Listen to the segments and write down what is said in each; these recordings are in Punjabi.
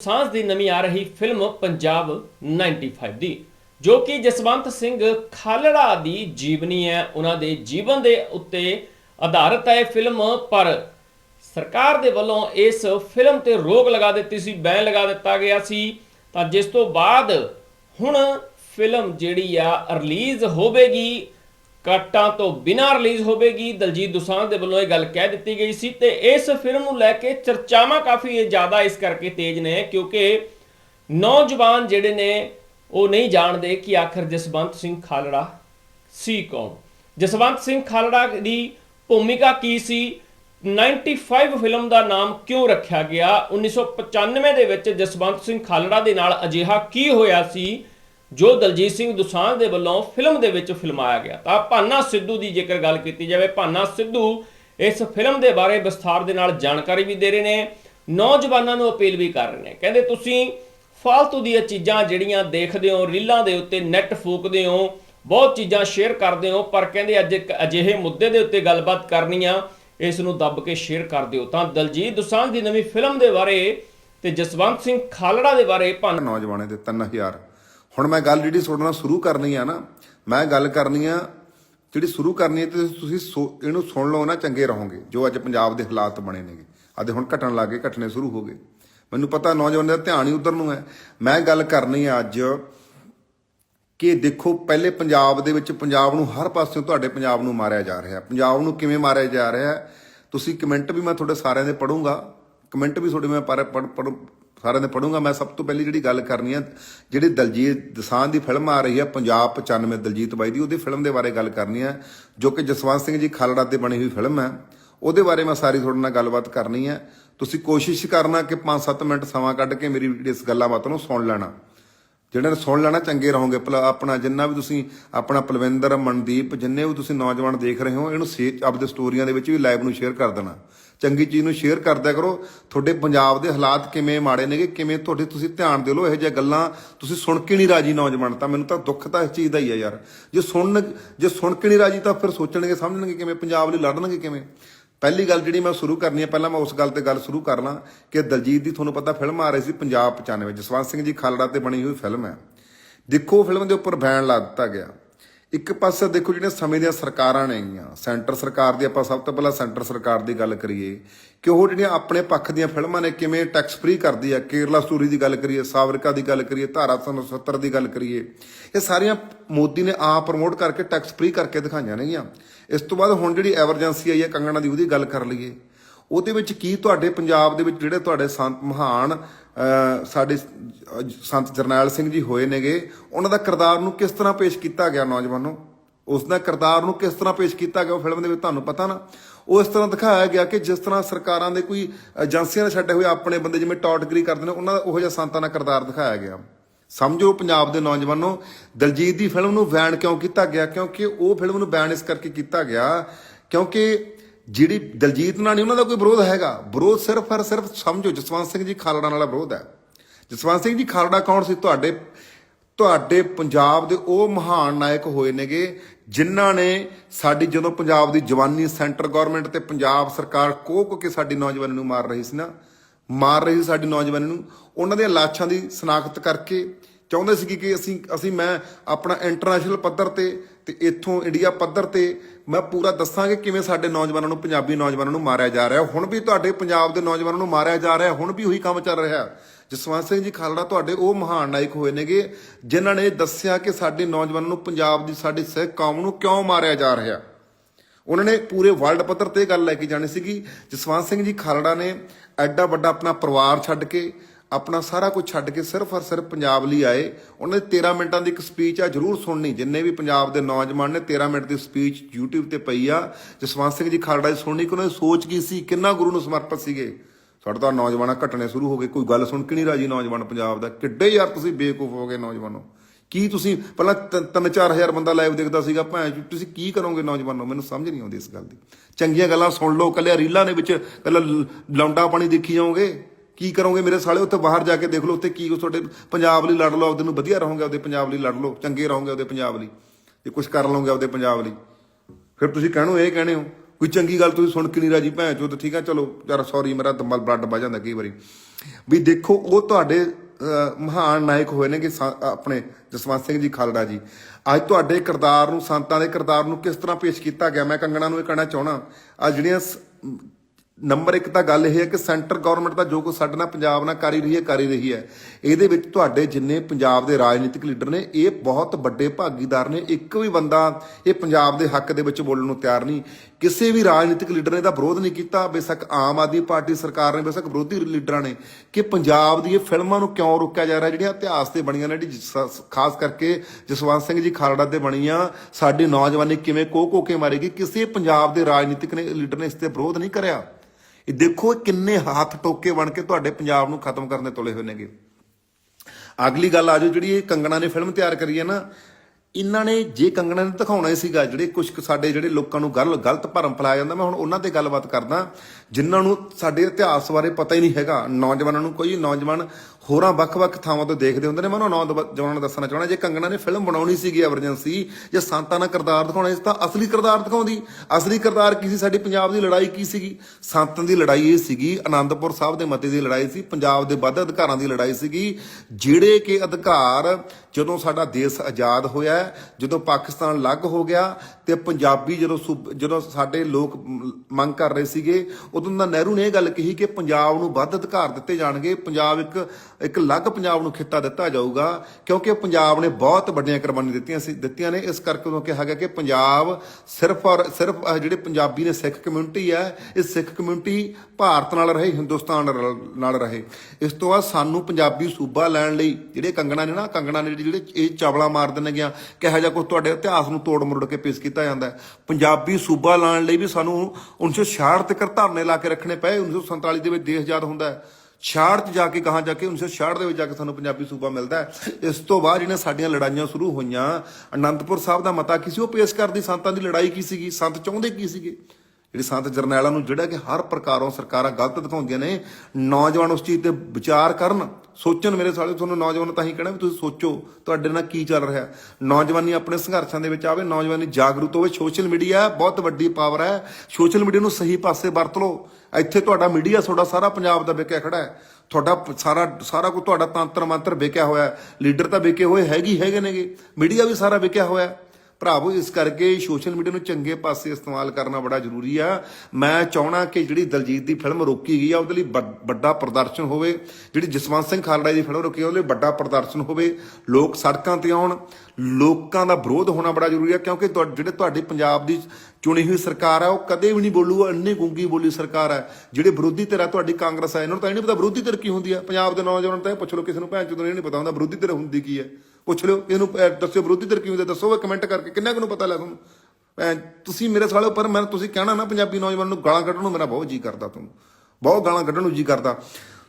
ਸਾਂਝ ਦੀ ਨਵੀਂ ਆ ਰਹੀ ਫਿਲਮ ਪੰਜਾਬ 95 ਦੀ, ਜੋ ਕਿ ਜਸਵੰਤ ਸਿੰਘ ਖਾਲੜਾ ਦੀ ਜੀਵਨੀ ਹੈ, ਉਹਨਾਂ ਦੇ ਜੀਵਨ ਦੇ ਉੱਤੇ ਆਧਾਰਿਤ ਹੈ ਇਹ ਫਿਲਮ। ਪਰ ਸਰਕਾਰ ਦੇ ਵੱਲੋਂ ਇਸ ਫਿਲਮ ਤੇ ਰੋਕ ਲਗਾ ਦਿੱਤੀ ਸੀ, ਬੈਨ ਲਗਾ ਦਿੱਤਾ ਗਿਆ ਸੀ। ਤਾਂ ਜਿਸ ਤੋਂ ਬਾਅਦ ਹੁਣ ਫਿਲਮ ਜਿਹੜੀ ਆ, ਰਿਲੀਜ਼ ਹੋਵੇਗੀ। ਕੱਟਾਂ ਤੋਂ ਬਿਨਾਂ ਰਿਲੀਜ਼ ਹੋਵੇਗੀ। ਦਲਜੀਤ ਦੋਸਾਂਝ ਦੇ ਵੱਲੋਂ ਇਹ ਗੱਲ ਕਹਿ ਦਿੱਤੀ ਗਈ ਸੀ ਤੇ ਇਸ ਫਿਲਮ ਨੂੰ ਲੈ ਕੇ ਚਰਚਾਵਾਂ ਕਾਫੀ ਜ਼ਿਆਦਾ ਇਸ ਕਰਕੇ ਤੇਜ਼ ਨੇ ਕਿਉਂਕਿ ਨੌਜਵਾਨ ਜਿਹੜੇ ਨੇ, ਉਹ ਨਹੀਂ ਜਾਣਦੇ ਕਿ ਆਖਰ ਜਸਵੰਤ ਸਿੰਘ ਖਾਲੜਾ ਸੀ ਕੌਣ। ਜਸਵੰਤ ਸਿੰਘ ਖਾਲੜਾ ਦੀ ਭੂਮਿਕਾ ਕੀ ਸੀ? 95 ਫਿਲਮ ਦਾ ਨਾਮ ਕਿਉਂ ਰੱਖਿਆ ਗਿਆ? 1995 ਦੇ ਵਿੱਚ ਜਸਵੰਤ ਸਿੰਘ ਖਾਲੜਾ ਦੇ ਨਾਲ ਅਜਿਹਾ ਕੀ ਹੋਇਆ ਸੀ? ਜੋ ਦਲਜੀਤ ਸਿੰਘ ਦੁਸਾਂਝ ਦੇ ਵੱਲੋਂ ਫਿਲਮ ਦੇ ਵਿੱਚ ਫਿਲਮਾਇਆ ਗਿਆ। ਤਾਂ ਭਾਨਾ ਸਿੱਧੂ ਦੀ ਜੇਕਰ ਗੱਲ ਕੀਤੀ ਜਾਵੇ, ਭਾਨਾ ਸਿੱਧੂ ਇਸ ਫਿਲਮ ਦੇ ਬਾਰੇ ਵਿਸਥਾਰ ਦੇ ਨਾਲ ਜਾਣਕਾਰੀ ਵੀ ਦੇ ਰਹੇ ਨੇ, ਨੌਜਵਾਨਾਂ ਨੂੰ ਅਪੀਲ ਵੀ ਕਰ ਰਹੇ ਨੇ। ਕਹਿੰਦੇ, ਤੁਸੀਂ ਫਾਲਤੂ ਦੀਆਂ ਚੀਜ਼ਾਂ ਜਿਹੜੀਆਂ ਦੇਖਦੇ ਹੋ, ਰੀਲਾਂ ਦੇ ਉੱਤੇ ਨੈਟ ਫੂਕਦੇ ਹੋ, ਬਹੁਤ ਚੀਜ਼ਾਂ ਸ਼ੇਅਰ ਕਰਦੇ ਹੋ, ਪਰ ਕਹਿੰਦੇ, ਅੱਜ ਇੱਕ ਅਜਿਹੇ ਮੁੱਦੇ ਦੇ ਉੱਤੇ ਗੱਲਬਾਤ ਕਰਨੀ ਆ, ਇਸ ਨੂੰ ਦੱਬ ਕੇ ਸ਼ੇਅਰ ਕਰ ਦਿਓ। ਤਾਂ ਦਲਜੀਤ ਦੁਸਾਂਝ ਦੀ ਨਵੀਂ ਫਿਲਮ ਦੇ ਬਾਰੇ ਤੇ ਜਸਵੰਤ ਸਿੰਘ ਖਾਲੜਾ ਦੇ ਬਾਰੇ ਭਾਨਾ ਨੌਜਵਾਨੇ ਦੇ 3000 ਹੁਣ ਮੈਂ ਗੱਲ ਜਿਹੜੀ ਤੁਹਾਡੇ ਨਾਲ ਸ਼ੁਰੂ ਕਰਨੀ ਆ ਨਾ, ਮੈਂ ਗੱਲ ਕਰਨੀ ਆ, ਜਿਹੜੀ ਸ਼ੁਰੂ ਕਰਨੀ ਹੈ ਤੇ ਤੁਸੀਂ ਸੋ- ਇਹਨੂੰ ਸੁਣ ਲਓ ਨਾ, ਚੰਗੇ ਰਹੋਗੇ, ਜੋ ਅੱਜ ਪੰਜਾਬ ਦੇ ਹਾਲਾਤ ਬਣੇ ਨੇਗੇ। ਅੱਜ ਹੁਣ ਘਟਣ ਲੱਗੇ ਘਟਨੇ ਸ਼ੁਰੂ ਹੋ ਗਏ। ਮੈਨੂੰ ਪਤਾ ਨੌਜਵਾਨਾਂ ਦਾ ਧਿਆਨ ਹੀ ਉਧਰ ਨੂੰ ਹੈ। ਮੈਂ ਗੱਲ ਕਰਨੀ ਆ ਅੱਜ ਕਿ ਦੇਖੋ, ਪਹਿਲੇ ਪੰਜਾਬ ਦੇ ਵਿੱਚ ਪੰਜਾਬ ਨੂੰ ਹਰ ਪਾਸਿਓਂ ਤੁਹਾਡੇ ਪੰਜਾਬ ਨੂੰ ਮਾਰਿਆ ਜਾ ਰਿਹਾ। ਪੰਜਾਬ ਨੂੰ ਕਿਵੇਂ ਮਾਰਿਆ ਜਾ ਰਿਹਾ? ਤੁਸੀਂ ਕਮੈਂਟ ਵੀ ਮੈਂ ਤੁਹਾਡੇ ਸਾਰਿਆਂ ਦੇ ਪੜੂੰਗਾ ਕਮੈਂਟ ਵੀ ਤੁਹਾਡੇ ਮੈਂ ਪਰ ਪੜ੍ਹ- ਪੜ੍ਹ- ਸਾਰਿਆਂ ਦੇ ਪੜੂੰਗਾ ਮੈਂ ਸਭ ਤੋਂ ਪਹਿਲੀ ਜਿਹੜੀ ਗੱਲ ਕਰਨੀ ਹੈ ਜਿਹੜੀ ਦਲਜੀਤ ਦਸਾਂਝ ਦੀ ਫਿਲਮ ਆ ਰਹੀ ਹੈ ਪੰਜਾਬ 95 ਦਲਜੀਤ ਬਾਈ ਦੀ, ਉਹਦੀ ਫਿਲਮ ਦੇ ਬਾਰੇ ਗੱਲ ਕਰਨੀ ਹੈ ਜੋ ਕਿ ਜਸਵੰਤ ਸਿੰਘ ਜੀ ਖਾਲੜਾ ਤੇ ਬਣੀ ਹੋਈ ਫਿਲਮ ਹੈ ਉਹਦੇ ਬਾਰੇ ਮੈਂ ਸਾਰੀ ਤੁਹਾਡੇ ਨਾਲ ਗੱਲਬਾਤ ਕਰਨੀ ਹੈ ਤੁਸੀਂ ਕੋਸ਼ਿਸ਼ ਕਰਨਾ ਕਿ 5-7 ਮਿੰਟ ਸਮਾਂ ਕੱਢ ਕੇ ਮੇਰੀ ਇਸ ਗੱਲਾਂ ਬਾਤਾਂ ਨੂੰ ਸੁਣ ਲੈਣਾ। ਜਿਹੜੇ ਨੇ ਸੁਣ ਲੈਣਾ, ਚੰਗੇ ਰਹੋਗੇ। ਭਲਾ ਆਪਣਾ ਜਿੰਨਾ ਵੀ ਤੁਸੀਂ, ਆਪਣਾ ਪਲਵਿੰਦਰ, ਮਨਦੀਪ, ਜਿੰਨੇ ਵੀ ਤੁਸੀਂ ਨੌਜਵਾਨ ਦੇਖ ਰਹੇ ਹੋ, ਇਹਨੂੰ ਸੇ ਆਪਦੇ ਸਟੋਰੀਆਂ ਦੇ ਵਿੱਚ ਵੀ ਲਾਈਵ ਨੂੰ ਸ਼ੇਅਰ ਕਰ ਦੇਣਾ। ਚੰਗੀ ਚੀਜ਼ ਨੂੰ ਸ਼ੇਅਰ ਕਰਦਿਆ ਕਰੋ। ਤੁਹਾਡੇ ਪੰਜਾਬ ਦੇ ਹਾਲਾਤ ਕਿਵੇਂ ਮਾੜੇ ਨੇਗੇ, ਕਿਵੇਂ ਤੁਹਾਡੇ ਤੁਸੀਂ ਧਿਆਨ ਦੇ ਲਓ, ਇਹੋ ਜਿਹੀਆਂ ਗੱਲਾਂ ਤੁਸੀਂ ਸੁਣ ਕੇ ਨਹੀਂ ਰਾਜੀ ਨੌਜਵਾਨ, ਤਾਂ ਮੈਨੂੰ ਤਾਂ ਦੁੱਖ ਤਾਂ ਇਸ ਚੀਜ਼ ਦਾ ਹੀ ਹੈ ਯਾਰ। ਜੇ ਸੁਣਨ ਜੇ ਸੁਣ ਕੇ ਨਹੀਂ ਰਾਜੀ ਤਾਂ ਫਿਰ ਸੋਚਣਗੇ, ਸਮਝਣਗੇ ਕਿਵੇਂ, ਪੰਜਾਬ ਲਈ ਲੜਨਗੇ ਕਿਵੇਂ? ਪਹਿਲੀ ਗੱਲ ਜਿਹੜੀ ਮੈਂ ਸ਼ੁਰੂ ਕਰਨੀ ਹੈ ਪਹਿਲਾਂ ਮੈਂ ਉਸ ਗੱਲ ਤੇ ਗੱਲ ਸ਼ੁਰੂ ਕਰ ਲਾਂ ਕਿ ਦਲਜੀਤ ਦੀ ਤੁਹਾਨੂੰ ਪਤਾ ਫਿਲਮ ਆ ਰਹੀ ਸੀ ਪੰਜਾਬ 95 ਜਸਵੰਤ ਸਿੰਘ ਜੀ ਖਾਲੜਾ ਤੇ ਬਣੀ ਹੋਈ ਫਿਲਮ ਹੈ। ਦੇਖੋ ਫਿਲਮ ਦੇ ਉੱਪਰ ਬੈਨ ਲਾ ਦਿੱਤਾ ਗਿਆ। ਇੱਕ ਪਾਸੇ ਦੇਖੋ ਜਿਹੜੀਆਂ ਸਮੇਂ ਦੀਆਂ ਸਰਕਾਰਾਂ ਨੇਗੀਆਂ ਸੈਂਟਰ ਸਰਕਾਰ ਦੀ ਆਪਾਂ ਸਭ ਤੋਂ ਪਹਿਲਾਂ ਸੈਂਟਰ ਸਰਕਾਰ ਦੀ ਗੱਲ ਕਰੀਏ, ਕਿ ਉਹ ਜਿਹੜੀਆਂ ਆਪਣੇ ਪੱਖ ਦੀਆਂ ਫਿਲਮਾਂ ਨੇ ਕਿਵੇਂ ਟੈਕਸ ਫ੍ਰੀ ਕਰਦੀ ਆ, ਕੇਰਲਾ ਸਟੋਰੀ ਦੀ ਗੱਲ ਕਰੀਏ ਸਾਵਰਕਾ ਦੀ ਗੱਲ ਕਰੀਏ, ਧਾਰਾ 370 ਦੀ ਗੱਲ ਕਰੀਏ, ਇਹ ਸਾਰੀਆਂ ਮੋਦੀ ਨੇ ਆਪ ਪ੍ਰਮੋਟ ਕਰਕੇ ਟੈਕਸ ਫ੍ਰੀ ਕਰਕੇ ਦਿਖਾਈਆਂ ਨੇਗੀਆਂ ਇਸ ਤੋਂ ਬਾਅਦ ਹੁਣ ਜਿਹੜੀ ਐਮਰਜੈਂਸੀ ਆਈ ਹੈ ਕੰਗਣਾ ਦੀ, ਉਹਦੀ ਗੱਲ ਕਰ ਲਈਏ। ਉਹਦੇ ਵਿੱਚ ਕੀ ਤੁਹਾਡੇ ਪੰਜਾਬ ਦੇ ਵਿੱਚ ਜਿਹੜੇ ਤੁਹਾਡੇ ਸੰਤ ਮਹਾਨ ਸਾਡੇ ਸੰਤ ਜਰਨੈਲ ਸਿੰਘ ਜੀ ਹੋਏ ਨੇਗੇ। ਉਹਨਾਂ ਦਾ ਕਿਰਦਾਰ ਨੂੰ ਕਿਸ ਤਰ੍ਹਾਂ ਪੇਸ਼ ਕੀਤਾ ਗਿਆ ਨੌਜਵਾਨੋ? ਉਸ ਦਾ ਕਿਰਦਾਰ ਨੂੰ ਕਿਸ ਤਰ੍ਹਾਂ ਪੇਸ਼ ਕੀਤਾ ਗਿਆ? ਉਹ ਫਿਲਮ ਦੇ ਵਿੱਚ ਤੁਹਾਨੂੰ ਪਤਾ ਨਾ। ਉਹ ਇਸ ਤਰ੍ਹਾਂ ਦਿਖਾਇਆ ਗਿਆ ਕਿ ਜਿਸ ਤਰ੍ਹਾਂ ਸਰਕਾਰਾਂ ਦੇ ਕੋਈ ਏਜੰਸੀਆਂ ਨੇ ਛੱਡੇ ਹੋਏ ਆਪਣੇ ਬੰਦੇ ਜਿਵੇਂ ਟੌਟਗਰੀ ਕਰਦੇ ਨੇ, ਉਹਨਾਂ ਦਾ ਉਹੋ ਜਿਹਾ ਸੰਤਾਂ ਦਾ ਕਿਰਦਾਰ ਦਿਖਾਇਆ ਗਿਆ। ਸਮਝੋ ਪੰਜਾਬ ਦੇ ਨੌਜਵਾਨੋ, ਦਲਜੀਤ ਦੀ ਫਿਲਮ ਨੂੰ ਬੈਨ ਕਿਉਂ ਕੀਤਾ ਗਿਆ? ਕਿਉਂਕਿ ਉਹ ਫਿਲਮ ਨੂੰ ਬੈਨ ਇਸ ਕਰਕੇ ਕੀਤਾ ਗਿਆ ਕਿਉਂਕਿ ਜਿਹੜੀ ਦਲਜੀਤ ਨਾਲ ਨਹੀਂ ਉਹਨਾਂ ਦਾ ਕੋਈ ਵਿਰੋਧ ਹੈਗਾ? ਵਿਰੋਧ ਸਿਰਫ ਔਰ ਸਿਰਫ ਸਮਝੋ, ਜਸਵੰਤ ਸਿੰਘ ਜੀ ਖਾਲੜਾ ਨਾਲ ਵਿਰੋਧ ਹੈ। ਜਸਵੰਤ ਸਿੰਘ ਜੀ ਖਾਲੜਾ ਕੌਣ ਸੀ? ਤੁਹਾਡੇ ਤੁਹਾਡੇ ਪੰਜਾਬ ਦੇ ਉਹ ਮਹਾਨ ਨਾਇਕ ਹੋਏ ਨੇਗੇ, ਜਿਨ੍ਹਾਂ ਨੇ ਸਾਡੀ ਜਦੋਂ ਪੰਜਾਬ ਦੀ ਜਵਾਨੀ ਸੈਂਟਰ ਗਵਰਨਮੈਂਟ ਤੇ ਪੰਜਾਬ ਸਰਕਾਰ ਕੋਹ ਕੋ ਕੇ ਸਾਡੀ ਨੌਜਵਾਨੀ ਨੂੰ ਮਾਰ ਰਹੀ ਸੀ ਨਾ, ਮਾਰ ਰਹੀ ਸੀ ਸਾਡੀ ਨੌਜਵਾਨੀ ਨੂੰ, ਉਹਨਾਂ ਦੀਆਂ ਲਾਸ਼ਾਂ ਦੀ ਸਨਾਖਤ ਕਰਕੇ ਚਾਹੁੰਦੇ ਸੀ ਕਿ ਅਸੀਂ ਅਸੀਂ ਮੈਂ ਆਪਣਾ ਇੰਟਰਨੈਸ਼ਨਲ ਪੱਧਰ ਤੇ ਤੇ ਇੱਥੋਂ ਇੰਡੀਆ ਪੱਧਰ ਤੇ ਮੈਂ ਪੂਰਾ ਦੱਸਾਂਗੇ ਕਿਵੇਂ ਸਾਡੇ ਨੌਜਵਾਨਾਂ ਨੂੰ, ਪੰਜਾਬੀ ਨੌਜਵਾਨਾਂ ਨੂੰ ਮਾਰਿਆ ਜਾ ਰਿਹਾ। ਹੁਣ ਵੀ ਤੁਹਾਡੇ ਪੰਜਾਬ ਦੇ ਨੌਜਵਾਨਾਂ ਨੂੰ ਮਾਰਿਆ ਜਾ ਰਿਹਾ, ਹੁਣ ਵੀ ਉਹੀ ਕੰਮ ਚੱਲ ਰਿਹਾ। ਜਸਵੰਤ ਸਿੰਘ ਜੀ ਖਾਲੜਾ, ਤੁਹਾਡੇ ਉਹ ਮਹਾਨ ਨਾਇਕ ਹੋਏ ਨੇਗੇ, ਜਿਨ੍ਹਾਂ ਨੇ ਦੱਸਿਆ ਕਿ ਸਾਡੇ ਨੌਜਵਾਨਾਂ ਨੂੰ ਪੰਜਾਬ ਦੀ ਸਾਡੀ ਸਿੱਖ ਕੌਮ ਨੂੰ ਕਿਉਂ ਮਾਰਿਆ ਜਾ ਰਿਹਾ। ਉਹਨਾਂ ਨੇ ਪੂਰੇ ਵਰਲਡ ਪੱਧਰ ਤੇ ਗੱਲ ਲੈ ਕੇ ਜਾਣੀ ਸੀਗੀ। ਜਸਵੰਤ ਸਿੰਘ ਜੀ ਖਾਲੜਾ ਨੇ ਐਡਾ ਵੱਡਾ ਆਪਣਾ ਪਰਿਵਾਰ ਛੱਡ ਕੇ ਆਪਣਾ ਸਾਰਾ ਕੁਝ ਛੱਡ ਕੇ ਸਿਰਫ ਔਰ ਸਿਰਫ ਪੰਜਾਬ ਲਈ ਆਏ। ਉਹਨਾਂ ਦੀ 13 ਮਿੰਟਾਂ ਦੀ ਇੱਕ ਸਪੀਚ ਆ ਜਰੂਰ ਸੁਣਨੀ। ਜਿੰਨੇ ਵੀ ਪੰਜਾਬ ਦੇ ਨੌਜਵਾਨ ਨੇ 13 ਮਿੰਟ ਦੀ ਸਪੀਚ YouTube ਤੇ ਪਈ ਆ। ਜਸਵੰਤ ਸਿੰਘ ਜੀ ਖਾਲੜਾ ਦੀ ਸੁਣਨੀ ਕਿ ਉਹਨਾਂ ਦੀ ਸੋਚ ਕੀ ਸੀ? ਕਿੰਨਾ ਗੁਰੂ ਨੂੰ ਸਮਰਪਿਤ ਸੀਗੇ? ਸਾਡੇ ਤਾਂ ਨੌਜਵਾਨਾਂ ਘਟਣੇ ਸ਼ੁਰੂ ਹੋ ਗਏ। ਕੋਈ ਗੱਲ ਸੁਣ ਕੇ ਨਹੀਂ ਰਾਜੀ ਨੌਜਵਾਨ ਪੰਜਾਬ ਦਾ? ਕਿੱਡੇ ਯਾਰ ਤੁਸੀਂ ਬੇਵਕੂਫ ਹੋ ਗਏ ਨੌਜਵਾਨੋ। ਕੀ ਤੁਸੀਂ ਪਹਿਲਾਂ 3-4000 ਬੰਦਾ ਲਾਈਵ ਦੇਖਦਾ ਸੀਗਾ? ਭੈਣ ਚੋ, ਤੁਸੀਂ ਕੀ ਕਰੋਗੇ ਨੌਜਵਾਨੋ? ਮੈਨੂੰ ਸਮਝ ਨਹੀਂ ਆਉਂਦੀ ਇਸ ਗੱਲ ਦੀ। ਚੰਗੀਆਂ ਗੱਲਾਂ ਸੁਣ ਲਓ। ਕੱਲਿਆ ਰੀਲਾਂ ਦੇ ਵਿੱਚ ਕੱਲਾ ਲੌਂਡਾ ਪਾਣੀ ਦੇਖੀ ਜਾਓਗੇ। ਕੀ ਕਰੋਗੇ ਮੇਰੇ ਸਾਲੇ? ਉੱਥੇ ਬਾਹਰ ਜਾ ਕੇ ਦੇਖ ਲਓ, ਉੱਥੇ ਕੀ ਤੁਹਾਡੇ ਪੰਜਾਬ ਲਈ ਲੜ ਲਓ, ਆਪਦੇ ਨੂੰ ਵਧੀਆ ਰਹੋਗੇ, ਆਪਦੇ ਪੰਜਾਬ ਲਈ ਲੜ ਲਓ, ਚੰਗੇ ਰਹੋਗੇ ਆਪਦੇ ਪੰਜਾਬ ਲਈ। ਜੇ ਕੁਝ ਕਰ ਲਓਗੇ ਆਪਦੇ ਪੰਜਾਬ ਲਈ। ਫਿਰ ਤੁਸੀਂ ਕਹਿਣੋ, ਇਹ ਕਹਿਣੇ ਹੋ, ਕੋਈ ਚੰਗੀ ਗੱਲ ਤੁਸੀਂ ਸੁਣ ਕੇ ਨਹੀਂ ਰਾਜੀ, ਭੈਣ ਚੋ ਤਾਂ ਠੀਕ ਆ? ਚਲੋ, ਯਾਰ ਸੌਰੀ ਮੇਰਾ ਦਮਲ ਬਲੱਡ ਵੱਜ ਜਾਂਦਾ ਕਈ ਵਾਰੀ। ਵੀ ਦੇਖੋ, ਉਹ ਤੁਹਾਡੇ ਮਹਾਨ ਨਾਇਕ ਹੋਏ ਨੇ ਕਿ ਆਪਣੇ ਜਸਵੰਤ ਸਿੰਘ ਜੀ, ਖਾਲੜਾ ਜੀ। ਅੱਜ ਤੁਹਾਡੇ ਕਿਰਦਾਰ ਨੂੰ, ਸੰਤਾਂ ਦੇ ਕਿਰਦਾਰ ਨੂੰ ਕਿਸ ਤਰ੍ਹਾਂ ਪੇਸ਼ ਕੀਤਾ ਗਿਆ? ਮੈਂ ਕੰਗਣਾ ਨੂੰ ਇਹ ਕਹਿਣਾ ਚਾਹਣਾ ਆ ਜਿਹੜੀਆਂ ਨੰਬਰ ਇੱਕ ਤਾਂ ਗੱਲ ਇਹ ਹੈ ਕਿ ਸੈਂਟਰ ਗਵਰਨਮੈਂਟ ਦਾ ਜੋ ਕੁਝ ਸਾਡੇ ਨਾਲ ਪੰਜਾਬ ਨਾਲ ਕਰ ਰਹੀ ਹੈ, ਕਰ ਰਹੀ ਹੈ। ਇਹਦੇ ਵਿੱਚ ਤੁਹਾਡੇ ਜਿੰਨੇ ਪੰਜਾਬ ਦੇ ਰਾਜਨੀਤਿਕ ਲੀਡਰ ਨੇ, ਇਹ ਬਹੁਤ ਵੱਡੇ ਭਾਗੀਦਾਰ ਨੇ। ਇੱਕ ਵੀ ਬੰਦਾ ਇਹ ਪੰਜਾਬ ਦੇ ਹੱਕ ਦੇ ਵਿੱਚ ਬੋਲਣ ਨੂੰ ਤਿਆਰ ਨਹੀਂ। ਕਿਸੇ ਵੀ ਰਾਜਨੀਤਿਕ ਲੀਡਰ ਨੇ ਦਾ ਵਿਰੋਧ ਨਹੀਂ ਕੀਤਾ। ਬੇਸ਼ੱਕ ਆਮ ਆਦਮੀ ਪਾਰਟੀ ਸਰਕਾਰ ਨੇ, ਬੇਸ਼ੱਕ ਵਿਰੋਧੀ ਲੀਡਰਾਂ ਨੇ, ਕਿ ਪੰਜਾਬ ਦੀ ਇਹ ਫਿਲਮਾਂ ਨੂੰ ਕਿਉਂ ਰੋਕਿਆ ਜਾ ਰਿਹਾ, ਜਿਹੜੀਆਂ ਇਤਿਹਾਸ ਤੇ ਬਣੀਆਂ ਨੇ, ਜਿਹੜੀ ਖਾਸ ਕਰਕੇ ਜਸਵੰਤ ਸਿੰਘ ਜੀ ਖਾਲੜਾ ਤੇ ਬਣੀਆਂ, ਸਾਡੀ ਨੌਜਵਾਨੀ ਕਿਵੇਂ ਕੋ ਕੋ ਕੇ ਮਾਰੇਗੀ, ਕਿਸੇ ਪੰਜਾਬ ਦੇ ਰਾਜਨੀਤਿਕ ਨੇ, ਲੀਡਰ ਨੇ ਇਸ ਤੇ ਵਿਰੋਧ ਨਹੀਂ ਕਰਿਆ। ਇਹ ਦੇਖੋ ਕਿੰਨੇ ਹੱਥ ਟੋਕੇ ਬਣ ਕੇ ਤੁਹਾਡੇ ਪੰਜਾਬ ਨੂੰ ਖਤਮ ਕਰਨ ਦੇ ਤੁਲੇ ਹੋਏ ਨੇਗੇ। ਅਗਲੀ ਗੱਲ ਆਜੋ ਜਿਹੜੀ ਇਹ ਕੰਗਣਾ ਨੇ ਫਿਲਮ ਤਿਆਰ ਕਰੀ ਹੈ ਨਾ, ਇਹਨਾਂ ਨੇ ਜੇ ਕੰਗਣਾ ਨੇ ਦਿਖਾਉਣਾ ਹੀ ਸੀਗਾ, ਜਿਹੜੇ ਕੁਝ ਸਾਡੇ ਜਿਹੜੇ ਲੋਕਾਂ ਨੂੰ ਗੱਲ ਗਲਤ ਭਰਮ ਫੈਲਾਇਆ ਜਾਂਦਾ, ਮੈਂ ਹੁਣ ਉਹਨਾਂ ਤੇ ਗੱਲਬਾਤ ਕਰਦਾ, ਜਿਨ੍ਹਾਂ ਨੂੰ ਸਾਡੇ ਇਤਿਹਾਸ ਬਾਰੇ ਪਤਾ ਹੀ ਨਹੀਂ ਹੈਗਾ, ਨੌਜਵਾਨਾਂ ਨੂੰ ਕੋਈ ਨੌਜਵਾਨ ਹੋਰਾਂ ਵੱਖ-ਵੱਖ ਥਾਵਾਂ ਤੋਂ ਦੇਖਦੇ ਹੁੰਦੇ ਨੇ। ਮੈਂ ਉਹਨਾਂ ਨੌਜਵਾਨਾਂ ਨੂੰ ਦੱਸਣਾ ਚਾਹਣਾ ਜੇ ਕੰਗਣਾ ਨੇ ਫਿਲਮ ਬਣਾਉਣੀ ਸੀਗੀ ਐਮਰਜੈਂਸੀ, ਜੇ ਸੰਤਾਂ ਨਾਲ ਕਿਰਦਾਰ ਦਿਖਾਉਣਾ ਸੀ ਤਾਂ ਅਸਲੀ ਕਿਰਦਾਰ ਦਿਖਾਉਂਦੀ। ਅਸਲੀ ਕਿਰਦਾਰ ਕੀ ਸੀ? ਸਾਡੀ ਪੰਜਾਬ ਦੀ ਲੜਾਈ ਕੀ ਸੀਗੀ? ਸੰਤਾਂ ਦੀ ਲੜਾਈ ਇਹ ਸੀਗੀ ਆਨੰਦਪੁਰ ਸਾਹਿਬ ਦੇ ਮਤੇ ਦੀ ਲੜਾਈ ਸੀ, ਪੰਜਾਬ ਦੇ ਵੱਧ ਅਧਿਕਾਰਾਂ ਦੀ ਲੜਾਈ ਸੀਗੀ। ਜਿਹੜੇ ਕਿ ਅਧਿਕਾਰ, ਜਦੋਂ ਸਾਡਾ ਦੇਸ਼ ਆਜ਼ਾਦ ਹੋਇਆ, ਜਦੋਂ ਪਾਕਿਸਤਾਨ ਅਲੱਗ ਹੋ ਗਿਆ ਤੇ ਪੰਜਾਬੀ ਜਦੋਂ ਸੂਬ- ਜਦੋਂ ਸਾਡੇ ਲੋਕ ਮੰਗ ਕਰ ਰਹੇ ਸੀਗੇ, ਉਦੋਂ ਦਾ ਨਹਿਰੂ ਨੇ ਇਹ ਗੱਲ ਕਹੀ ਕਿ ਪੰਜਾਬ ਨੂੰ ਵੱਧ ਅਧਿਕਾਰ ਦਿੱਤੇ ਜਾਣਗੇ। ਪੰਜਾਬ ਇੱਕ ਇੱਕ ਅਲੱਗ ਪੰਜਾਬ ਨੂੰ ਖਿੱਤਾ ਦਿੱਤਾ ਜਾਊਗਾ, ਕਿਉਂਕਿ ਪੰਜਾਬ ਨੇ ਬਹੁਤ ਵੱਡੀਆਂ ਕੁਰਬਾਨੀਆਂ ਦਿੱਤੀਆਂ ਸੀ ਦਿੱਤੀਆਂ ਨੇ। ਇਸ ਕਰਕੇ ਉਦੋਂ ਕਿਹਾ ਗਿਆ ਕਿ ਪੰਜਾਬ ਸਿਰਫ ਔਰ ਸਿਰਫ ਜਿਹੜੇ ਪੰਜਾਬੀ ਨੇ ਸਿੱਖ ਕਮਿਊਨਿਟੀ ਹੈ, ਇਹ ਸਿੱਖ ਕਮਿਊਨਿਟੀ ਭਾਰਤ ਨਾਲ ਰਹੇ, ਹਿੰਦੁਸਤਾਨ ਨਾਲ- ਰਹੇ। ਇਸ ਤੋਂ ਬਾਅਦ ਸਾਨੂੰ ਪੰਜਾਬੀ ਸੂਬਾ ਲੈਣ ਲਈ ਜਿਹੜੇ ਕੰਗਣਾ ਨੇ ਨਾ, ਕੰਗਣਾ ਨੇ ਜਿਹੜੇ ਇਹ ਚਾਵਲਾ ਮਾਰ ਦਿੰਦੇ ਗਿਆ ਕਿਹੋ ਜਿਹਾ ਕੁਝ ਤੁਹਾਡੇ ਇਤਿਹਾਸ ਨੂੰ ਤੋੜ ਮਰੋੜ ਕੇ ਪੇਸ਼ ਕੀਤਾ ਜਾਂਦਾ ਪੰਜਾਬੀ ਸੂਬਾ ਲੈਣ ਲਈ ਵੀ ਸਾਨੂੰ 1966 ਤੱਕ ਧਰਨੇ ਲਾ ਕੇ ਰੱਖਣੇ ਪਏ 1947 ਦੇ ਵਿੱਚ ਦੇਸ਼ ਆਜ਼ਾਦ ਹੁੰਦਾ ਹੈ। 66 ਚ ਜਾ ਕੇ, ਕਹਾਂ ਜਾ ਕੇ 1966 ਦੇ ਵਿੱਚ ਜਾ ਕੇ ਸਾਨੂੰ ਪੰਜਾਬੀ ਸੂਬਾ ਮਿਲਦਾ ਹੈ। ਇਸ ਤੋਂ ਬਾਅਦ ਜਿਹੜੀਆਂ ਸਾਡੀਆਂ ਲੜਾਈਆਂ ਸ਼ੁਰੂ ਹੋਈਆਂ, ਅਨੰਦਪੁਰ ਸਾਹਿਬ ਦਾ ਮਤਾ ਕੀ ਸੀ ਉਹ ਪੇਸ਼ ਕਰਦੀ, ਸੰਤਾਂ ਦੀ ਲੜਾਈ ਕੀ ਸੀਗੀ? ਸੰਤ ਚਾਹੁੰਦੇ ਕੀ ਸੀਗੇ? ਜਿਹੜੇ ਸੰਤ ਜਰਨੈਲਾਂ ਨੂੰ ਜਿਹੜਾ ਕਿ ਹਰ ਪ੍ਰਕਾਰੋਂ ਸਰਕਾਰਾਂ ਗਲਤ ਦਿਖਾਉਂਦੀਆਂ ਨੇ, ਨੌਜਵਾਨ ਉਸ ਚੀਜ਼ ਤੇ ਵਿਚਾਰ ਕਰਨ ਸੋਚਣ ਮੇਰੇ ਸਾਲੇ, ਤੁਹਾਨੂੰ ਨੌਜਵਾਨ ਤਾਂ ਹੀ ਕਹਿਣਾ ਵੀ ਤੁਸੀਂ ਸੋਚੋ, ਤੁਹਾਡੇ ਨਾਲ ਕੀ ਚੱਲ ਰਿਹਾ। ਨੌਜਵਾਨੀ ਆਪਣੇ ਸੰਘਰਸ਼ਾਂ ਦੇ ਵਿੱਚ ਆਵੇ, ਨੌਜਵਾਨੀ ਜਾਗਰੂਕ ਹੋਵੇ। ਸੋਸ਼ਲ ਮੀਡੀਆ ਬਹੁਤ ਵੱਡੀ ਪਾਵਰ ਹੈ। ਸੋਸ਼ਲ ਮੀਡੀਆ ਨੂੰ ਸਹੀ ਪਾਸੇ ਵਰਤ ਲਓ। ਇੱਥੇ ਤੁਹਾਡਾ ਮੀਡੀਆ, ਤੁਹਾਡਾ ਸਾਰਾ ਪੰਜਾਬ ਦਾ ਵਿਕਿਆ ਖੜਾ ਹੈ। ਤੁਹਾਡਾ ਸਾਰਾ ਸਾਰਾ ਕੁਝ ਤੁਹਾਡਾ ਤੰਤਰ ਮੰਤਰ ਵਿਕਿਆ ਹੋਇਆ ਲੀਡਰ ਤਾਂ ਵਿਕੇ ਹੋਏ ਹੈਗੀ ਹੈਗੇ ਨੇਗੇ। ਮੀਡੀਆ ਵੀ ਸਾਰਾ ਵਿਕਿਆ ਹੋਇਆ ਭਰਾਵੋ, ਇਸ ਕਰਕੇ ਸੋਸ਼ਲ ਮੀਡੀਆ ਨੂੰ ਚੰਗੇ ਪਾਸੇ ਇਸਤੇਮਾਲ ਕਰਨਾ ਬੜਾ ਜ਼ਰੂਰੀ ਆ। ਮੈਂ ਚਾਹਣਾ ਕਿ ਜਿਹੜੀ ਦਲਜੀਤ ਦੀ ਫਿਲਮ ਰੋਕੀ ਗਈ ਆ, ਉਹਦੇ ਲਈ ਵੱਡ- ਵੱਡਾ ਪ੍ਰਦਰਸ਼ਨ ਹੋਵੇ। ਜਿਹੜੀ ਜਸਵੰਤ ਸਿੰਘ ਖਾਲੜਾ ਦੀ ਫਿਲਮ ਰੋਕੀ ਉਹਦੇ ਲਈ ਵੱਡਾ ਪ੍ਰਦਰਸ਼ਨ ਹੋਵੇ। ਲੋਕ ਸੜਕਾਂ ਤੇ ਆਉਣ, ਲੋਕਾਂ ਦਾ ਵਿਰੋਧ ਹੋਣਾ ਬੜਾ ਜ਼ਰੂਰੀ ਆ, ਕਿਉਂਕਿ ਤੁਹਾ- ਜਿਹੜੇ ਤੁਹਾਡੀ ਪੰਜਾਬ ਦੀ ਚੁਣੀ ਹੋਈ ਸਰਕਾਰ ਆ, ਉਹ ਕਦੇ ਵੀ ਨਹੀਂ ਬੋਲੂਗਾ ਇੰਨੀ ਗੁੰਗੀ ਬੋਲੀ ਸਰਕਾਰ ਹੈ ਜਿਹੜੇ ਵਿਰੋਧੀ ਧਿਰ ਆ, ਤੁਹਾਡੀ ਕਾਂਗਰਸ ਆ, ਇਹਨਾਂ ਨੂੰ ਤਾਂ ਇਹ ਨਹੀਂ ਪਤਾ ਵਿਰੋਧੀ ਧਿਰ ਕੀ ਹੁੰਦੀ ਆ। ਪੰਜਾਬ ਦੇ ਨੌਜਵਾਨਾਂ ਨੂੰ ਤਾਂ ਇਹ ਪੁੱਛ ਲਓ, ਕਿਸੇ ਨੂੰ ਭੈਣ ਚੋਦ ਨੂੰ ਇਹ ਨਹੀਂ ਪਤਾ ਹੁੰਦਾ, ਵਿਰੋਧੀ ਧਿਰ ਹੁੰਦੀ ਕੀ ਹੈ ਪੁੱਛ ਲਿਓ ਇਹਨੂੰ ਦੱਸਿਓ ਵਿਰੋਧੀ ਧਿਰ ਕੀ ਹੁੰਦੀ ਆ, ਦੱਸੋ ਕਮੈਂਟ ਕਰਕੇ ਕਿੰਨਾ ਕੁ ਨੂੰ ਪਤਾ ਲੈ ਤੁਹਾਨੂੰ? ਭੈਣ ਤੁਸੀਂ ਮੇਰੇ ਸਾਲੇ ਪਰ ਮੈਂ ਤੁਸੀਂ ਕਹਿਣਾ ਨਾ ਪੰਜਾਬੀ ਨੌਜਵਾਨ ਨੂੰ ਗਾਲਾਂ ਕੱਢਣ ਨੂੰ ਮੇਰਾ ਬਹੁਤ ਜੀ ਕਰਦਾ ਤੁਹਾਨੂੰ। ਬਹੁਤ ਗਾਲਾਂ ਕੱਢਣ ਨੂੰ ਜੀ ਕਰਦਾ।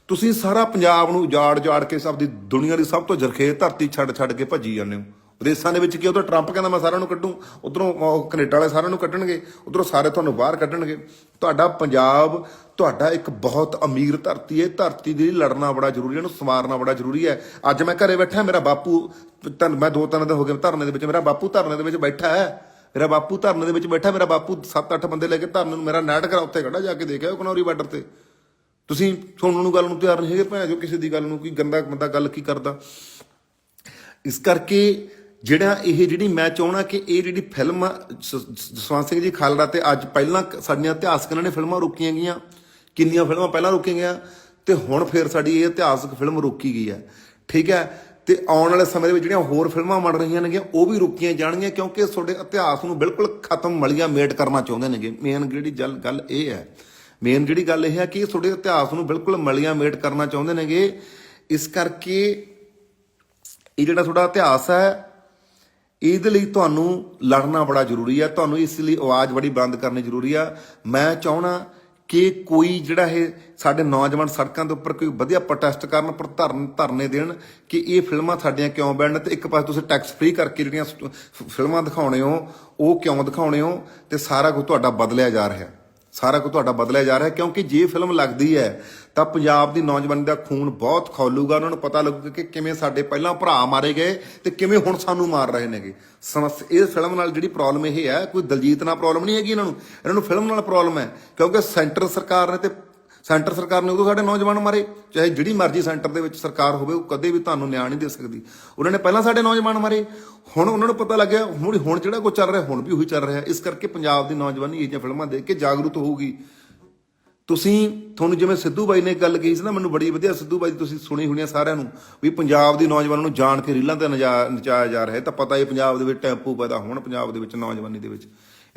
ਤੁਸੀਂ ਸਾਰਾ ਪੰਜਾਬ ਨੂੰ ਉਜਾੜ ਜਾੜ ਕੇ ਸਭ ਦੀ ਦੁਨੀਆ ਦੀ ਸਭ ਤੋਂ ਜਰਖੇਜ਼ ਧਰਤੀ ਛੱਡ ਛੱਡ ਕੇ ਭੱਜੀ ਜਾਂਦੇ ਹੋ। ਵਿਦੇਸ਼ਾਂ ਦੇ ਵਿੱਚ ਕੀ ਉਧਰ ਟਰੰਪ ਕਹਿੰਦਾ ਮੈਂ ਸਾਰਿਆਂ ਨੂੰ ਕੱਢੂੰ, ਉਧਰੋਂ ਕੈਨੇਡਾ ਵਾਲੇ ਸਾਰਿਆਂ ਨੂੰ ਕੱਢਣਗੇ, ਉਧਰੋਂ ਸਾਰੇ ਤੁਹਾਨੂੰ ਬਾਹਰ ਕੱਢਣਗੇ। ਤੁਹਾਡਾ ਪੰਜਾਬ, ਤੁਹਾਡਾ ਇੱਕ ਬਹੁਤ ਅਮੀਰ ਧਰਤੀ ਹੈ, ਧਰਤੀ ਦੇ ਲਈ ਲੜਨਾ ਬੜਾ ਜ਼ਰੂਰੀ ਹੈ ਇਹਨੂੰ ਸਵਾਰਨਾ ਬੜਾ ਜ਼ਰੂਰੀ ਹੈ। ਅੱਜ ਮੈਂ ਘਰੇ ਬੈਠਾ, ਮੇਰਾ ਬਾਪੂ, ਧੰਨ, ਮੈਂ ਦੋ ਤਿੰਨ ਦਿਨ ਹੋ ਗਏ ਧਰਨੇ ਦੇ ਵਿੱਚ, ਮੇਰਾ ਬਾਪੂ ਧਰਨੇ ਦੇ ਵਿੱਚ ਬੈਠਾ ਹੈ। ਮੇਰਾ ਬਾਪੂ ਧਰਨੇ ਦੇ ਵਿੱਚ ਬੈਠਾ, ਮੇਰਾ ਬਾਪੂ 7-8 ਬੰਦੇ ਲੈ ਕੇ ਧਰਨੇ ਨੂੰ ਮੇਰਾ ਨੈਟ ਕਰਾ ਉੱਤੇ ਖੜਾ ਜਾ ਕੇ ਦੇਖਿਆ ਉਹ ਕਨੌਰੀ ਬਾਰਡਰ ਤੇ। ਤੁਸੀਂ ਸੁਣਨ ਨੂੰ ਗੱਲ ਨੂੰ ਤਿਆਰ ਨਹੀਂ ਹੈਗੇ, ਭੈਣ ਜੋ ਕਿਸੇ ਦੀ ਗੱਲ ਨੂੰ, ਕੋਈ ਗੰਦਾ ਬੰਦਾ ਗੱਲ ਕੀ ਕਰਦਾ। ਇਸ ਕਰਕੇ ਜਿਹੜਾ ਇਹ ਜਿਹੜੀ ਮੈਂ ਚਾਹਣਾ ਕਿ ਇਹ ਜਿਹੜੀ ਫਿਲਮ ਸ- ਜਸਵੰਤ ਸਿੰਘ ਜੀ ਖਾਲੜਾ ਤੇ ਅੱਜ ਪਹਿਲਾਂ ਕ- ਸਾਡੀਆਂ ਇਹਨਾਂ ਨੇ ਫਿਲਮਾਂ ਰੋਕੀਆਂ ਗਈਆਂ। ਕਿੰਨੀਆਂ ਫਿਲਮਾਂ ਪਹਿਲਾਂ ਰੋਕੀਆਂ ਗਈਆਂ ਤੇ ਹੁਣ ਫੇਰ ਸਾਡੀ ਇਹ ਇਤਿਹਾਸਕ ਫਿਲਮ ਰੋਕੀ ਗਈ ਹੈ। ਠੀਕ ਹੈ? ਤੇ ਆਉਣ ਵਾਲੇ ਸਮੇਂ ਦੇ ਵਿੱਚ ਜਿਹੜੀਆਂ ਹੋਰ ਫਿਲਮਾਂ ਬਣ ਰਹੀਆਂ ਨੇਗੀਆਂ, ਉਹ ਵੀ ਰੋਕੀਆਂ ਜਾਣਗੀਆਂ ਕਿਉਂਕਿ ਤੁਹਾਡੇ ਇਤਿਹਾਸ ਨੂੰ ਬਿਲਕੁਲ ਖਤਮ ਮਲੀਆਂ ਮੇਟ ਕਰਨਾ ਚਾਹੁੰਦੇ ਨੇਗੇ। ਮੇਨ ਜਿਹੜੀ ਜਲ, ਗੱਲ ਇਹ ਹੈ। ਮੇਨ ਜਿਹੜੀ ਗੱਲ ਇਹ ਹੈ ਕਿ ਤੁਹਾਡੇ ਇਤਿਹਾਸ ਨੂੰ ਬਿਲਕੁਲ ਮਲੀਆਂ ਮੇਟ ਕਰਨਾ ਚਾਹੁੰਦੇ ਨੇਗੇ। ਇਸ ਕਰਕੇ ਇਹ ਜਿਹੜਾ ਤੁਹਾਡਾ ਇਤਿਹਾਸ ਹੈ ਇਹਦੇ ਲਈ ਤੁਹਾਨੂੰ ਲੜਨਾ ਬੜਾ ਜ਼ਰੂਰੀ ਆ। ਤੁਹਾਨੂੰ ਇਸ ਲਈ ਆਵਾਜ਼ ਬੜੀ ਬੰਦ ਕਰਨੀ ਜ਼ਰੂਰੀ ਆ। ਮੈਂ ਚਾਹਣਾ ਕਿ ਕੋਈ ਜਿਹੜਾ ਇਹ ਸਾਡੇ ਨੌਜਵਾਨ ਸੜਕਾਂ ਦੇ ਉੱਪਰ ਕੋਈ ਵਧੀਆ ਪ੍ਰੋਟੈਸਟ ਕਰਨ, ਪਰ ਧਰਨ, ਧਰਨੇ ਦੇਣ ਕਿ ਇਹ ਫਿਲਮਾਂ ਸਾਡੀਆਂ ਕਿਉਂ ਬੈਨ ਤੇ ਇੱਕ ਪਾਸੇ ਤੁਸੀਂ ਟੈਕਸ ਫ੍ਰੀ ਕਰਕੇ ਜਿਹੜੀਆਂ ਫਿਲਮਾਂ ਦਿਖਾਉਣੇ ਹੋ, ਉਹ ਕਿਉਂ ਦਿਖਾਉਣੇ ਹੋ? ਤੇ ਸਾਰਾ ਕੁਝ ਤੁਹਾਡਾ ਬਦਲਿਆ ਜਾ ਰਿਹਾ। ਸਾਰਾ ਕੁਝ ਤੁਹਾਡਾ ਬਦਲਿਆ ਜਾ ਰਿਹਾ, ਕਿਉਂਕਿ ਜੇ ਫਿਲਮ ਲੱਗਦੀ ਹੈ, ਤਾਂ ਪੰਜਾਬ ਦੀ ਨੌਜਵਾਨੀ ਦਾ ਖੂਨ ਬਹੁਤ ਖੌਲੂਗਾ। ਉਹਨਾਂ ਨੂੰ ਪਤਾ ਲੱਗੂਗਾ ਕਿ ਕਿਵੇਂ ਸਾਡੇ ਪਹਿਲਾਂ ਭਰਾ ਮਾਰੇ ਗਏ ਤੇ ਕਿਵੇਂ ਹੁਣ ਸਾਨੂੰ ਮਾਰ ਰਹੇ ਨੇਗੇ। ਸਮੱਸ, ਇਹ ਫਿਲਮ ਨਾਲ ਜਿਹੜੀ ਪ੍ਰੋਬਲਮ ਇਹ ਹੈ, ਕੋਈ ਦਲਜੀਤ ਨਾਲ ਪ੍ਰੋਬਲਮ ਨਹੀਂ ਹੈਗੀ ਇਹਨਾਂ ਨੂੰ। ਇਹਨਾਂ ਨੂੰ ਫਿਲਮ ਨਾਲ ਪ੍ਰੋਬਲਮ ਹੈ, ਕਿਉਂਕਿ ਸੈਂਟਰ ਸਰਕਾਰ ਨੇ ਤੇ ਸੈਂਟਰ ਸਰਕਾਰ ਨੇ ਉਦੋਂ ਸਾਡੇ ਨੌਜਵਾਨ ਮਾਰੇ, ਚਾਹੇ ਜਿਹੜੀ ਮਰਜ਼ੀ ਸੈਂਟਰ ਦੇ ਵਿੱਚ ਸਰਕਾਰ ਹੋਵੇ, ਉਹ ਕਦੇ ਵੀ ਤੁਹਾਨੂੰ ਨਿਆਂ ਨਹੀਂ ਦੇ ਸਕਦੀ। ਉਹਨਾਂ ਨੇ ਪਹਿਲਾਂ ਸਾਡੇ ਨੌਜਵਾਨ ਮਾਰੇ, ਹੁਣ ਉਹਨਾਂ ਨੂੰ ਪਤਾ ਲੱਗਿਆ, ਹੁਣ ਹੁਣ ਜਿਹੜਾ ਕੁਝ ਚੱਲ ਰਿਹਾ, ਹੁਣ ਵੀ ਉਹੀ ਚੱਲ ਰਿਹਾ। ਇਸ ਕਰਕੇ ਪੰਜਾਬ ਦੀ ਨੌਜਵਾਨੀ ਇਹ ਜਿਹੀਆਂ ਫਿਲਮਾਂ ਦੇਖ ਕੇ ਜਾਗਰੂਕ ਹੋਊਗੀ। ਤੁਸੀਂ, ਤੁਹਾਨੂੰ ਜਿਵੇਂ ਸਿੱਧੂ ਬਾਈ ਨੇ ਗੱਲ ਕਹੀ ਸੀ ਨਾ, ਮੈਨੂੰ ਬੜੀ ਵਧੀਆ ਸਿੱਧੂ ਬਾਈ ਦੀ ਤੁਸੀਂ ਸੁਣੀ ਹੋਣੀ ਆ ਸਾਰਿਆਂ ਨੂੰ, ਵੀ ਪੰਜਾਬ ਦੀ ਨੌਜਵਾਨਾਂ ਨੂੰ ਜਾਣ ਕੇ ਰੀਲਾਂ ਤੇ ਨਜਾ- ਨਚਾਇਆ ਜਾ ਰਿਹਾ ਤਾਂ ਪਤਾ ਇਹ ਪੰਜਾਬ ਦੇ ਵਿੱਚ ਟੈਂਪੂ ਪੈਦਾ ਹੋਣ, ਪੰਜਾਬ ਦੇ ਵਿੱਚ ਨੌਜਵਾਨੀ ਦੇ ਵਿੱਚ।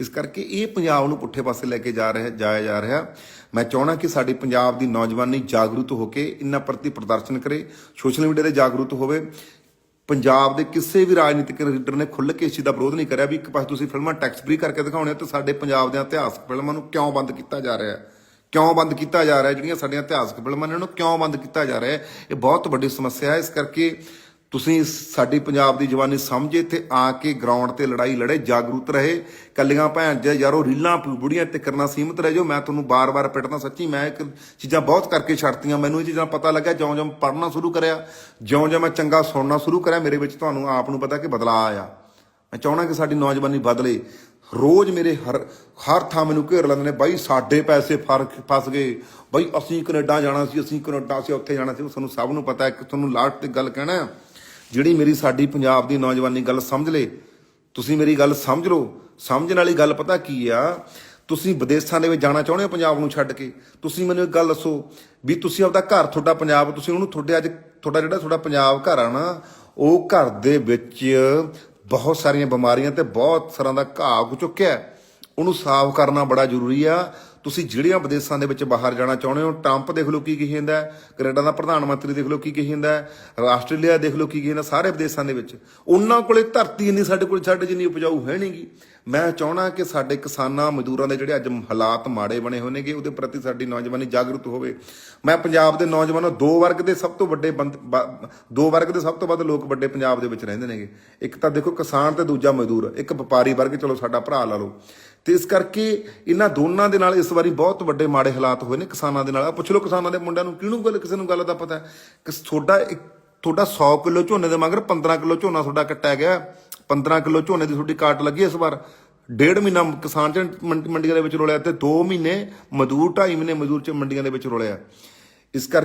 ਇਸ ਕਰਕੇ ਇਹ ਪੰਜਾਬ ਨੂੰ ਪੁੱਠੇ ਪਾਸੇ ਲੈ ਕੇ ਜਾ ਰਿਹਾ, ਜਾਇਆ ਜਾ ਰਿਹਾ। ਮੈਂ ਚਾਹਣਾ ਕਿ ਸਾਡੀ ਪੰਜਾਬ ਦੀ ਨੌਜਵਾਨੀ ਜਾਗਰੂਕ ਹੋ ਕੇ ਇਹਨਾਂ ਪ੍ਰਤੀ ਪ੍ਰਦਰਸ਼ਨ ਕਰੇ, ਸੋਸ਼ਲ ਮੀਡੀਆ ਤੇ ਜਾਗਰੂਕ ਹੋਵੇ। ਪੰਜਾਬ ਦੇ ਕਿਸੇ ਵੀ ਰਾਜਨੀਤਿਕ ਲੀਡਰ ਨੇ ਖੁੱਲ੍ਹ ਕੇ ਇਸ ਚੀਜ਼ ਦਾ ਵਿਰੋਧ ਨਹੀਂ ਕਰਿਆ ਵੀ ਇੱਕ ਪਾਸੇ ਤੁਸੀਂ ਫਿਲਮਾਂ ਟੈਕਸ ਫ੍ਰੀ ਕਰਕੇ ਦਿਖਾਉਣੇ ਤੇ ਸਾਡੇ ਪੰਜਾਬ ਦੇ ਇਤਿਹਾਸਕ ਫਿਲਮਾਂ ਨੂੰ ਕਿਉਂ ਬੰਦ ਕੀਤਾ ਜਾ ਰਿਹਾ? ਹੈ ਕਿਉਂ ਬੰਦ ਕੀਤਾ ਜਾ ਰਿਹਾ? ਜਿਹੜੀਆਂ ਸਾਡੀਆਂ ਇਤਿਹਾਸਕ ਫਿਲਮਾਂ ਨੇ, ਉਹਨੂੰ ਕਿਉਂ ਬੰਦ ਕੀਤਾ ਜਾ ਰਿਹਾ? ਹੈ ਇਹ ਬਹੁਤ ਵੱਡੀ ਸਮੱਸਿਆ ਹੈ। ਇਸ ਕਰਕੇ ਤੁਸੀਂ ਸਾਡੀ ਪੰਜਾਬ ਦੀ ਜਵਾਨੀ ਸਮਝੇ ਤੇ ਆ ਕੇ ਗਰਾਊਂਡ ਤੇ ਲੜਾਈ ਲੜੇ ਜਾਗਰੂਕ ਰਹੇ। ਕੱਲੀਆਂ ਭੈਣ ਜੇ ਯਾਰੋ ਰੀਲਾਂ ਬੁੜੀਆਂ ਤੇ ਕਰਨਾ ਸੀਮਤ ਰਹਿ ਜਾਓ ਮੈਂ ਤੁਹਾਨੂੰ ਬਾਰ-ਬਾਰ ਪਿੱਟਦਾ ਸੱਚੀ ਮੈਂ ਇੱਕ ਚੀਜ਼ਾਂ ਬਹੁਤ ਕਰਕੇ ਛੱਡਤੀਆਂ। ਮੈਨੂੰ ਇਹ ਚੀਜ਼ਾਂ ਪਤਾ ਲੱਗਿਆ ਜਿਉਂ-ਜਿਉਂ ਪੜ੍ਹਨਾ ਸ਼ੁਰੂ ਕਰਿਆ ਜਿਉਂ-ਜਿਉਂ ਮੈਂ ਚੰਗਾ ਸੁਣਨਾ ਸ਼ੁਰੂ ਕਰਿਆ ਮੇਰੇ ਵਿੱਚ ਤੁਹਾਨੂੰ ਆਪ ਨੂੰ ਪਤਾ ਕਿ ਬਦਲਾਅ ਆਇਆ। ਮੈਂ ਚਾਹਣਾ ਕਿ ਸਾਡੀ ਨੌਜਵਾਨੀ ਬਦਲੇ। ਰੋਜ਼ ਮੇਰੇ ਹਰ ਹਰ ਥਾਂ ਮੈਨੂੰ ਘੇਰ ਲੈਂਦੇ ਨੇ ਬਾਈ ਸਾਡੇ ਪੈਸੇ ਫ਼ਰਕ ਫਸ ਗਏ। ਬਾਈ ਅਸੀਂ ਕੈਨੇਡਾ ਜਾਣਾ ਸੀ ਅਸੀਂ ਕੈਨੇਡਾ ਸੀ ਉੱਥੇ ਜਾਣਾ ਸੀ। ਉਹ ਤੁਹਾਨੂੰ ਸਭ ਨੂੰ ਪਤਾ ਹੈ। ਕਿ ਤੁਹਾਨੂੰ ਲਾਸਟ ਤੇ ਗੱਲ ਕਹਿਣਾ ਹੈ, ਜਿਹੜੀ ਮੇਰੀ ਸਾਡੀ ਪੰਜਾਬ ਦੀ ਨੌਜਵਾਨੀ ਗੱਲ ਸਮਝ ਲੇ, ਤੁਸੀਂ ਮੇਰੀ ਗੱਲ ਸਮਝ ਲਓ। ਸਮਝਣ ਵਾਲੀ ਗੱਲ ਪਤਾ ਕੀ ਆ? ਤੁਸੀਂ ਵਿਦੇਸ਼ਾਂ ਦੇ ਵਿੱਚ ਜਾਣਾ ਚਾਹੁੰਦੇ ਹੋ ਪੰਜਾਬ ਨੂੰ ਛੱਡ ਕੇ? ਤੁਸੀਂ ਮੈਨੂੰ ਇੱਕ ਗੱਲ ਦੱਸੋ ਵੀ ਤੁਸੀਂ ਆਪਦਾ ਘਰ ਤੁਹਾਡਾ ਪੰਜਾਬ, ਤੁਸੀਂ ਉਹਨੂੰ ਤੁਹਾਡੇ ਅੱਜ ਤੁਹਾਡਾ ਜਿਹੜਾ ਤੁਹਾਡਾ ਪੰਜਾਬ ਘਰ ਆ ਨਾ, ਉਹ ਘਰ ਦੇ ਵਿੱਚ ਬਹੁਤ ਸਾਰੀਆਂ ਬਿਮਾਰੀਆਂ ਤੇ ਬਹੁਤ ਤਰ੍ਹਾਂ ਦਾ ਘਾਹ ਉੱਗ ਚੁੱਕਿਆ। ਉਹਨੂੰ ਸਾਫ਼ ਕਰਨਾ ਬੜਾ ਜ਼ਰੂਰੀ ਆ। ਤੁਸੀਂ ਜਿਹੜੀਆਂ ਵਿਦੇਸ਼ਾਂ ਦੇ ਵਿੱਚ ਬਾਹਰ ਜਾਣਾ ਚਾਹੁੰਦੇ ਹੋ ਟਰੰਪ ਦੇਖ ਲਓ ਕੀ ਕਹੀ ਜਾਂਦਾ ਹੈ, ਕੈਨੇਡਾ ਦਾ ਪ੍ਰਧਾਨ ਮੰਤਰੀ ਦੇਖ ਲਓ ਕੀ ਕਹੀ ਜਾਂਦਾ ਆਸਟ੍ਰੇਲੀਆ ਦੇਖ ਲਓ ਕੀ ਕਹਿੰਦਾ ਸਾਰੇ ਵਿਦੇਸ਼ਾਂ ਦੇ ਵਿੱਚ। ਉਹਨਾਂ ਕੋਲੇ ਧਰਤੀ ਇੰਨੀ ਸਾਡੇ ਕੋਲ ਸਾਡੇ ਜਿੰਨੀ ਉਪਜਾਊ ਹੈ ਨਹੀਂਗੀ ਮੈਂ ਚਾਹਣਾ ਕਿ ਸਾਡੇ ਕਿਸਾਨਾਂ ਮਜ਼ਦੂਰਾਂ ਦੇ ਜਿਹੜੇ ਅੱਜ ਹਾਲਾਤ ਮਾੜੇ ਬਣੇ ਹੋਏ ਨੇਗੇ ਉਹਦੇ ਪ੍ਰਤੀ ਸਾਡੀ ਨੌਜਵਾਨੀ ਜਾਗਰੂਕ ਹੋਵੇ। ਮੈਂ ਪੰਜਾਬ ਦੇ ਨੌਜਵਾਨਾਂ ਦੋ ਵਰਗ ਦੇ ਸਭ ਤੋਂ ਵੱਡੇ ਬੰਦ- ਦੋ ਵਰਗ ਦੇ ਸਭ ਤੋਂ ਵੱਧ ਲੋਕ ਵੱਡੇ ਪੰਜਾਬ ਦੇ ਵਿੱਚ ਰਹਿੰਦੇ ਨੇਗੇ। ਇੱਕ ਤਾਂ ਦੇਖੋ ਕਿਸਾਨ ਤੇ ਦੂਜਾ ਮਜ਼ਦੂਰ ਇੱਕ ਵਪਾਰੀ ਵਰਗ ਚਲੋ ਸਾਡਾ ਭਰਾ ਲਾ ਲਓ। ਤੇ ਇਸ ਕਰਕੇ ਇਹਨਾਂ ਦੋਨਾਂ ਦੇ ਨਾਲ ਇਸ ਵਾਰੀ ਬਹੁਤ ਵੱਡੇ ਮਾੜੇ ਹਾਲਾਤ ਹੋਏ ਨੇ ਕਿਸਾਨਾਂ ਦੇ ਨਾਲ। ਪੁੱਛ ਲਓ ਕਿਸਾਨਾਂ ਦੇ ਮੁੰਡਿਆਂ ਨੂੰ, ਕਿਹਨੂੰ ਗੱਲ ਕਿਸੇ ਨੂੰ ਗੱਲ ਦਾ ਪਤਾ ਹੈ? ਕਿ ਤੁਹਾਡਾ ਇੱਕ ਤੁਹਾਡਾ 100 ਕਿਲੋ ਝੋਨੇ ਦੇ ਮਗਰ 15 ਕਿਲੋ ਝੋਨਾ ਤੁਹਾਡਾ ਕੱਟਿਆ ਗਿਆ। 15 ਕਿਲੋ ਝੋਨੇ ਦੀ ਤੁਹਾਡੀ ਕਾਟ ਲੱਗੀ ਇਸ ਵਾਰ। ਡੇਢ ਮਹੀਨਾ ਕਿਸਾਨ ਚ ਮੰਡੀਆਂ ਦੇ ਵਿੱਚ ਰੋਲਿਆ ਤੇ 2 ਮਹੀਨੇ ਮਜ਼ਦੂਰ 2.5 ਮਹੀਨੇ ਮਜ਼ਦੂਰ ਚ ਮੰਡੀਆਂ ਦੇ ਵਿੱਚ ਰੋਲਿਆ। ਇਸ ਕਰਕੇ